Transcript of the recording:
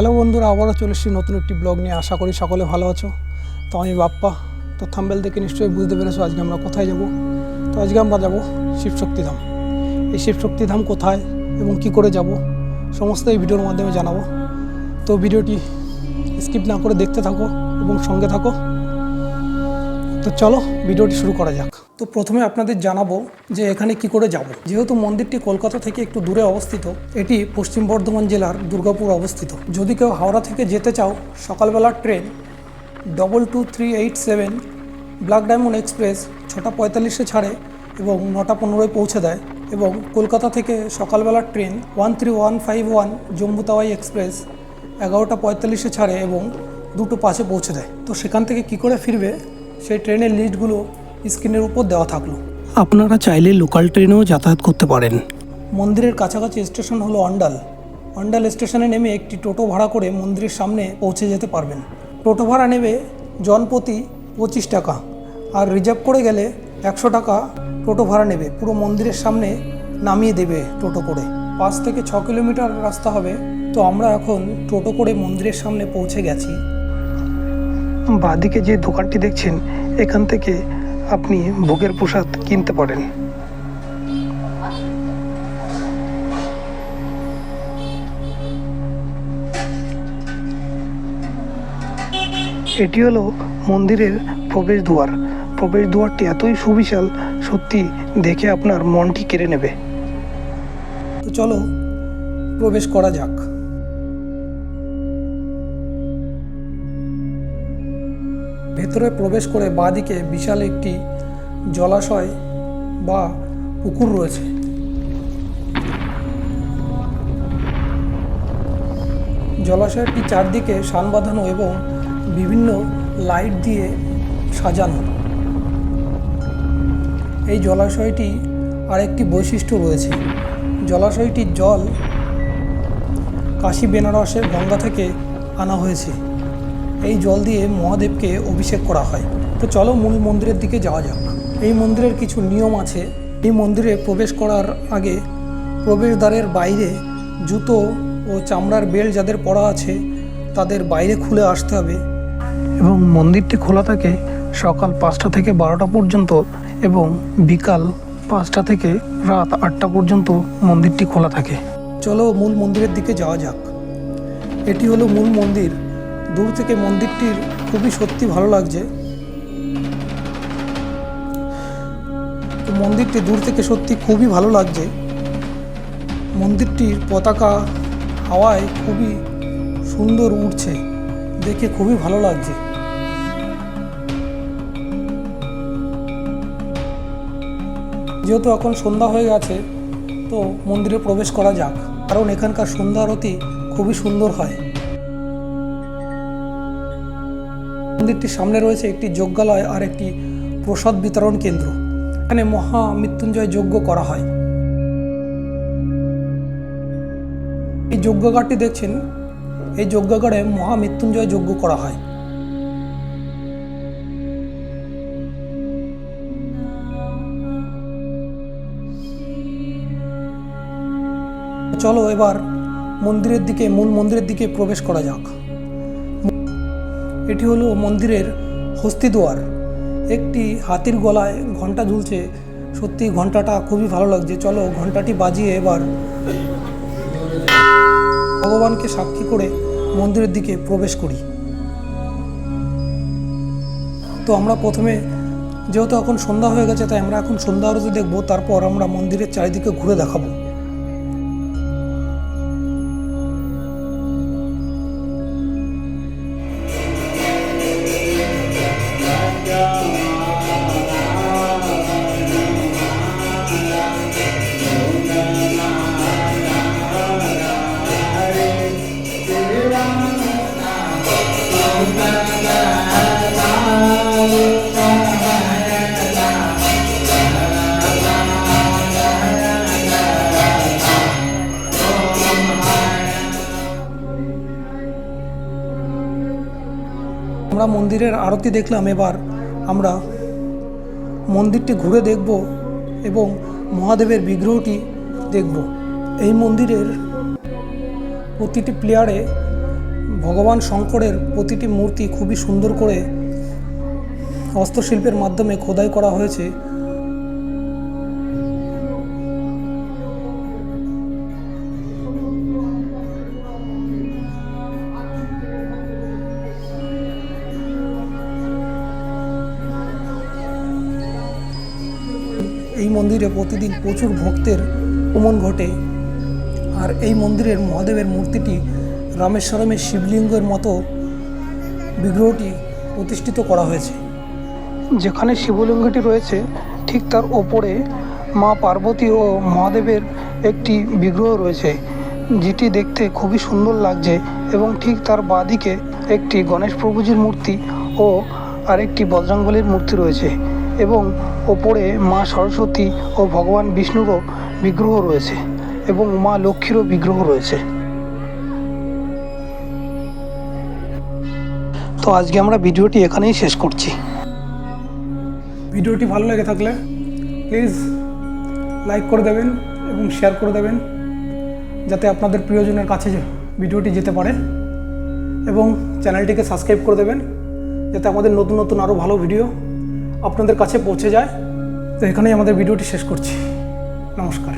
Hello বন্ধুরা, আবারও চলে এসেছি নতুন একটি ব্লগ নিয়ে। আশা করি সকলে ভালো আছো। তো আমি বাপ্পা। তো থাম্বেল দেখে নিশ্চয়ই বুঝতে পেরেছ আজকে আমরা কোথায় যাব। তো আজকে আমরা যাব শিবশক্তি ধাম। এই শিবশক্তি ধাম কোথায় এবং কি করে যাব সমস্ত এই ভিডিওর মাধ্যমে জানাব। তো ভিডিওটি স্কিপ না করে দেখতে থাকো এবং সঙ্গে থাকো। তো চলো, ভিডিওটি শুরু করা যাক। তো প্রথমে আপনাদের জানাব যে এখানে কি করে যাব। যেহেতু মন্দিরটি কলকাতা থেকে একটু দূরে অবস্থিত, এটি পশ্চিম বর্ধমান জেলার দুর্গাপুর অবস্থিত। যদি কেউ হাওড়া থেকে যেতে চাও, সকালবেলার train double two three eight seven black diamond express ছটা পঁয়তাল্লিশে ছাড়ে এবং নটা পনেরোয় পৌঁছে দেয় এবং কলকাতা থেকে সকালবেলার train one three one five one Jammu Tawi express এগারোটা পঁয়তাল্লিশে ছাড়ে এবং দুটো পাশে পৌঁছে দেয়। তো সেখান থেকে কি করে ফিরবে, সেই ট্রেনের লিস্টগুলো স্ক্রিনের উপর দেওয়া থাকল। আপনারা চাইলে লোকাল ট্রেনেও যাতায়াত করতে পারেন। মন্দিরের কাছাকাছি স্টেশন হলো অন্ডাল। অন্ডাল স্টেশনে নেমে একটি টোটো ভাড়া করে মন্দিরের সামনে পৌঁছে যেতে পারবেন। টোটো ভাড়া নেবে জনপ্রতি পঁচিশ টাকা আর রিজার্ভ করে গেলে একশো টাকা টোটো ভাড়া নেবে। পুরো মন্দিরের সামনে নামিয়ে দেবে টোটো করে। পাঁচ থেকে ছ কিলোমিটার রাস্তা হবে। তো আমরা এখন টোটো করে মন্দিরের সামনে পৌঁছে গেছি। বাদিকে যে দোকানটি দেখছেন এখান থেকে আপনি ভোগের প্রসাদ কিনতে পারেন। এটি হলো মন্দিরের প্রবেশ দুয়ার প্রবেশ দুয়ারটি এতই সুবিশাল, সত্যি দেখে আপনার মনটি কেড়ে নেবে। তো চলো, প্রবেশ করা যাক। ভেতরে প্রবেশ করে বাঁদিকে বিশাল একটি জলাশয় বা পুকুর রয়েছে। জলাশয়টি চারদিকে সান বাঁধানো এবং বিভিন্ন লাইট দিয়ে সাজানো। এই জলাশয়টি আরেকটি বৈশিষ্ট্য রয়েছে। জলাশয়টির জল কাশি, বেনারসের গঙ্গা থেকে আনা হয়েছে। এই জল দিয়ে মহাদেবকে অভিষেক করা হয়। তো চলো মূল মন্দিরের দিকে যাওয়া যাক। এই মন্দিরের কিছু নিয়ম আছে। এই মন্দিরে প্রবেশ করার আগে প্রবেশদ্বারের বাইরে জুতো ও চামড়ার বেল্ট যাদের পরা আছে, তাদের বাইরে খুলে আসতে হবে এবং মন্দিরটি খোলা থাকে সকাল পাঁচটা থেকে বারোটা পর্যন্ত এবং বিকাল পাঁচটা থেকে রাত আটটা পর্যন্ত মন্দিরটি খোলা থাকে। চলো মূল মন্দিরের দিকে যাওয়া যাক। এটি হলো মূল মন্দির। দূর থেকে মন্দিরটির খুবই সত্যি ভালো লাগছে। তো মন্দিরটি দূর থেকে সত্যি খুবই ভালো লাগছে। মন্দিরটির পতাকা হাওয়ায় খুবই সুন্দর উঠছে দেখে খুবই ভালো লাগছে। যেহেতু এখন সন্ধ্যা হয়ে গেছে, তো মন্দিরে প্রবেশ করা যাক। কারণ এখানকার সন্ধ্যা আরতি খুবই সুন্দর হয়। মন্দিরটির সামনে রয়েছে একটি যজ্ঞালয় আর একটি প্রসাদ বিতরণ কেন্দ্র। এখানে মহা মৃত্যুঞ্জয় যজ্ঞ করা হয়। এই যজ্ঞাগারটি দেখছেন, এই যজ্ঞাগারে মহা মৃত্যুঞ্জয় যজ্ঞ করা হয়। চলো এবার মন্দিরের দিকে, মূল মন্দিরের দিকে প্রবেশ করা যাক। এটি হলো মন্দিরের হস্তিদুয়ার একটি হাতির গলায় ঘণ্টা ঝুলছে। সত্যি ঘন্টাটা খুবই ভালো লাগছে। চলো ঘন্টাটি বাজিয়ে এবার ভগবানকে সাক্ষী করে মন্দিরের দিকে প্রবেশ করি। তো আমরা প্রথমে, যেহেতু এখন সন্ধ্যা হয়ে গেছে, তাই আমরা এখন সন্ধ্যা আরতি দেখব। তারপর আমরা মন্দিরের চারিদিকে ঘুরে দেখাবো। মন্দিরের আরতি দেখলাম এবার। আমরা মন্দিরটি ঘুরে দেখব এবং মহাদেবের বিগ্রহটি দেখব। এই মন্দিরের প্রতিটি প্লেয়ারে ভগবান শঙ্করের প্রতিটি মূর্তি খুবই সুন্দর করে হস্তশিল্পের মাধ্যমে খোদাই করা হয়েছে। মন্দিরে প্রতিদিন প্রচুর ভক্তের আগমন ঘটে। আর এই মন্দিরের মহাদেবের মূর্তিটি রামেশ্বরমের শিবলিঙ্গের মতো বিগ্রহটি প্রতিষ্ঠিত করা হয়েছে। যেখানে শিবলিঙ্গটি রয়েছে, ঠিক তার ওপরে মা পার্বতী ও মহাদেবের একটি বিগ্রহ রয়েছে, যেটি দেখতে খুবই সুন্দর লাগছে এবং ঠিক তার বাঁদিকে একটি গণেশ প্রভুজির মূর্তি ও আরেকটি বজরংবলীর মূর্তি রয়েছে। এবং ওপরে মা সরস্বতী ও ভগবান বিষ্ণুরও বিগ্রহ রয়েছে এবং মা লক্ষ্মীরও বিগ্রহ রয়েছে। তো আজকে আমরা ভিডিওটি এখানেই শেষ করছি। ভিডিওটি ভালো লেগে থাকলে প্লিজ লাইক করে দেবেন এবং শেয়ার করে দেবেন যাতে আপনাদের প্রিয়জনের কাছে ভিডিওটি যেতে পারে এবং চ্যানেলটিকে সাবস্ক্রাইব করে দেবেন যাতে আমাদের নতুন নতুন আরও ভালো ভিডিও আপনাদের কাছে পৌঁছে যায়। তো এখানেই আমাদের ভিডিওটি শেষ করছি। নমস্কার।